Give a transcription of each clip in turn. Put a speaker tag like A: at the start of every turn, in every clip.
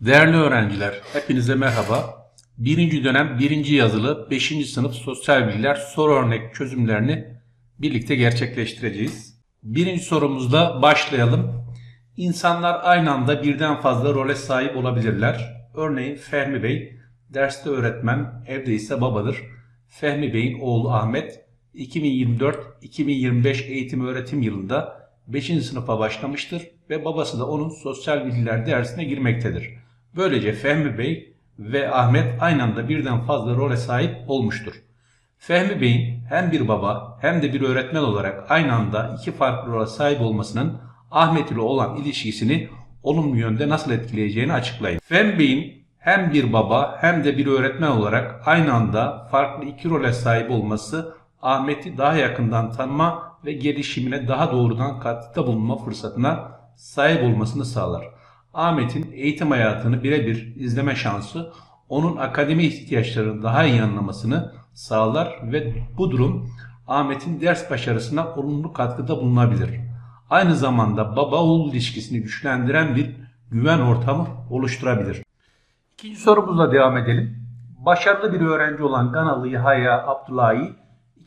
A: Değerli öğrenciler, hepinize merhaba. Birinci dönem birinci yazılı 5. sınıf sosyal bilgiler soru örnek çözümlerini birlikte gerçekleştireceğiz. Birinci sorumuzla başlayalım. İnsanlar aynı anda birden fazla role sahip olabilirler. Örneğin Fehmi Bey, derste öğretmen, evde ise babadır. Fehmi Bey'in oğlu Ahmet, 2024-2025 eğitim öğretim yılında 5. sınıfa başlamıştır ve babası da onun sosyal bilgiler dersine girmektedir. Böylece Fehmi Bey ve Ahmet aynı anda birden fazla role sahip olmuştur. Fehmi Bey'in hem bir baba hem de bir öğretmen olarak aynı anda iki farklı role sahip olmasının Ahmet ile olan ilişkisini olumlu yönde nasıl etkileyeceğini açıklayın. Fehmi Bey'in hem bir baba hem de bir öğretmen olarak aynı anda farklı iki role sahip olması Ahmet'i daha yakından tanıma ve gelişimine daha doğrudan katkıda bulunma fırsatına sahip olmasını sağlar. Ahmet'in eğitim hayatını birebir izleme şansı onun akademi ihtiyaçlarını daha iyi anlamasını sağlar ve bu durum Ahmet'in ders başarısına olumlu katkıda bulunabilir. Aynı zamanda baba-oğul ilişkisini güçlendiren bir güven ortamı oluşturabilir. İkinci sorumuzla devam edelim. Başarılı bir öğrenci olan Ganalı Yahya Abdullahi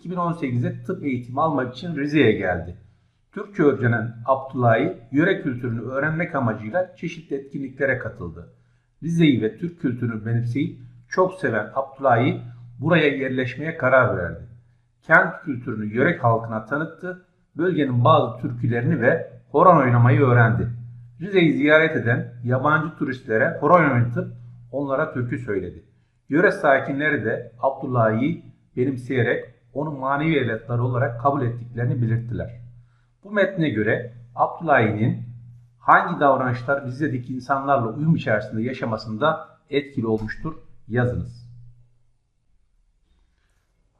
A: 2018'de tıp eğitimi almak için Rize'ye geldi. Türkçe öğrenen Abdullahi, yöre kültürünü öğrenmek amacıyla çeşitli etkinliklere katıldı. Rize'yi ve Türk kültürünü benimseyip çok seven Abdullahi buraya yerleşmeye karar verdi. Kent kültürünü yörek halkına tanıttı, bölgenin bazı türkülerini ve horon oynamayı öğrendi. Rize'yi ziyaret eden yabancı turistlere horon oynatıp onlara türkü söyledi. Yöre sakinleri de Abdullahi'yi benimseyerek onu manevi evlatları olarak kabul ettiklerini belirttiler. Bu metne göre Abdullahi'nin hangi davranışlar Rize'deki insanlarla uyum içerisinde yaşamasında etkili olmuştur yazınız.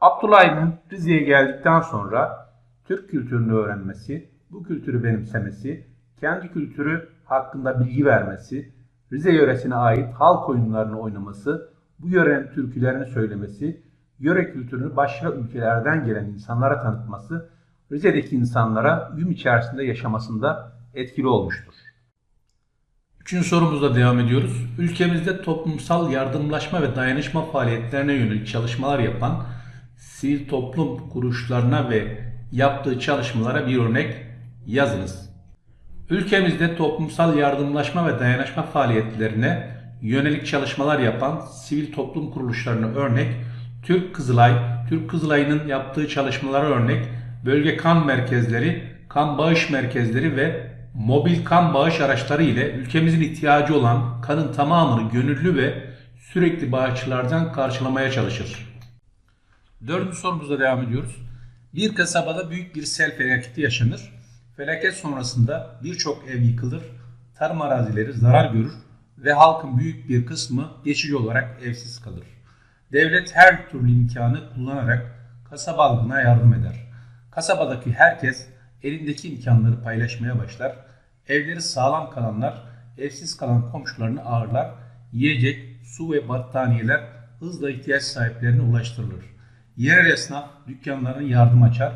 A: Abdullahi'nin Rize'ye geldikten sonra Türk kültürünü öğrenmesi, bu kültürü benimsemesi, kendi kültürü hakkında bilgi vermesi, Rize yöresine ait halk oyunlarını oynaması, bu yörenin türkülerini söylemesi, yöre kültürünü başka ülkelerden gelen insanlara tanıtması, Rize'deki insanlara uyum içerisinde yaşamasında etkili olmuştur. Üçüncü sorumuzla devam ediyoruz. Ülkemizde toplumsal yardımlaşma ve dayanışma faaliyetlerine yönelik çalışmalar yapan sivil toplum kuruluşlarına ve yaptığı çalışmalara bir örnek yazınız. Ülkemizde toplumsal yardımlaşma ve dayanışma faaliyetlerine yönelik çalışmalar yapan sivil toplum kuruluşlarına örnek Türk Kızılay, Türk Kızılay'ın yaptığı çalışmalara örnek bölge kan merkezleri, kan bağış merkezleri ve mobil kan bağış araçları ile ülkemizin ihtiyacı olan kanın tamamını gönüllü ve sürekli bağışçılardan karşılamaya çalışır. Dördüncü sorumuzla devam ediyoruz. Bir kasabada büyük bir sel felaketi yaşanır. Felaket sonrasında birçok ev yıkılır, tarım arazileri zarar görür ve halkın büyük bir kısmı geçici olarak evsiz kalır. Devlet her türlü imkanı kullanarak kasaba halkına yardım eder. Kasabadaki herkes elindeki imkanları paylaşmaya başlar. Evleri sağlam kalanlar evsiz kalan komşularını ağırlar. Yiyecek, su ve battaniyeler hızla ihtiyaç sahiplerine ulaştırılır. Yerel esnaf dükkanlarını yardım açar.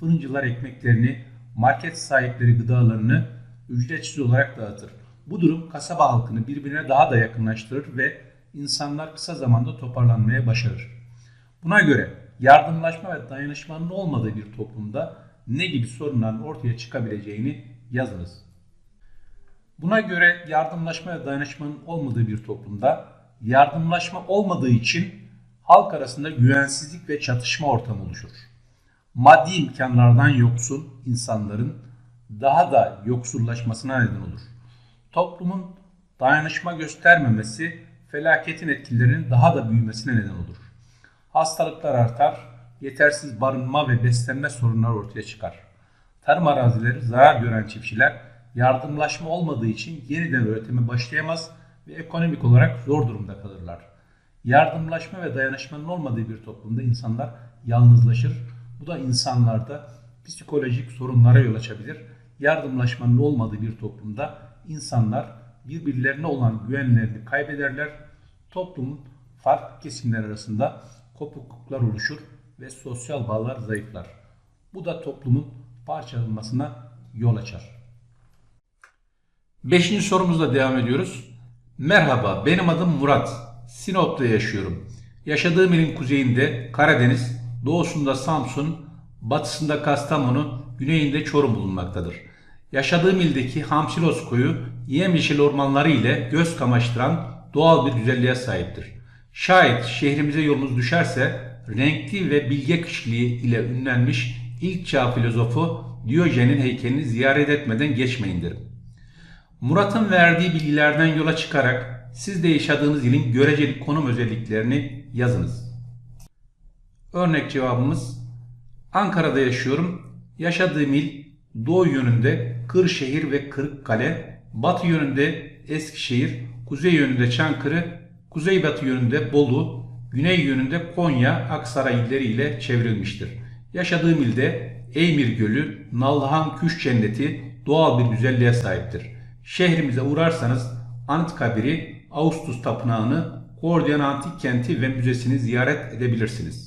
A: Fırıncılar ekmeklerini, market sahipleri gıdalarını ücretsiz olarak dağıtır. Bu durum kasaba halkını birbirine daha da yakınlaştırır ve insanlar kısa zamanda toparlanmaya başarır. Buna göre yardımlaşma ve dayanışmanın olmadığı bir toplumda ne gibi sorunların ortaya çıkabileceğini yazınız. Buna göre yardımlaşma ve dayanışmanın olmadığı bir toplumda yardımlaşma olmadığı için halk arasında güvensizlik ve çatışma ortamı oluşur. Maddi imkanlardan yoksun insanların daha da yoksullaşmasına neden olur. Toplumun dayanışma göstermemesi felaketin etkilerinin daha da büyümesine neden olur. Hastalıklar artar, yetersiz barınma ve beslenme sorunları ortaya çıkar. Tarım arazileri zarar gören çiftçiler yardımlaşma olmadığı için yeniden üretime başlayamaz ve ekonomik olarak zor durumda kalırlar. Yardımlaşma ve dayanışmanın olmadığı bir toplumda insanlar yalnızlaşır. Bu da insanlarda psikolojik sorunlara yol açabilir. Yardımlaşmanın olmadığı bir toplumda insanlar birbirlerine olan güvenlerini kaybederler. Toplumun farklı kesimler arasında kopukluklar oluşur ve sosyal bağlar zayıflar. Bu da toplumun parçalanmasına yol açar. Beşinci sorumuzla devam ediyoruz. Merhaba, benim adım Murat. Sinop'ta yaşıyorum. Yaşadığım ilin kuzeyinde Karadeniz, doğusunda Samsun, batısında Kastamonu, güneyinde Çorum bulunmaktadır. Yaşadığım ildeki Hamsilos koyu yemyeşil ormanları ile göz kamaştıran doğal bir güzelliğe sahiptir. Şayet şehrimize yolunuz düşerse renkli ve bilge kişiliği ile ünlenmiş ilk çağ filozofu Diyojen'in heykelini ziyaret etmeden geçmeyin derim. Murat'ın verdiği bilgilerden yola çıkarak siz de yaşadığınız ilin göreceli konum özelliklerini yazınız. Örnek cevabımız Ankara'da yaşıyorum. Yaşadığım il doğu yönünde Kırşehir ve Kırıkkale, batı yönünde Eskişehir, kuzey yönünde Çankırı, kuzeybatı yönünde Bolu, güney yönünde Konya, Aksaray illeri ile çevrilmiştir. Yaşadığım ilde Eymir Gölü, Nallıhan Küş Cenneti doğal bir güzelliğe sahiptir. Şehrimize uğrarsanız Anıtkabir'i, Ağustos Tapınağı'nı, Kordiyan Antik Kenti ve Müzesi'ni ziyaret edebilirsiniz.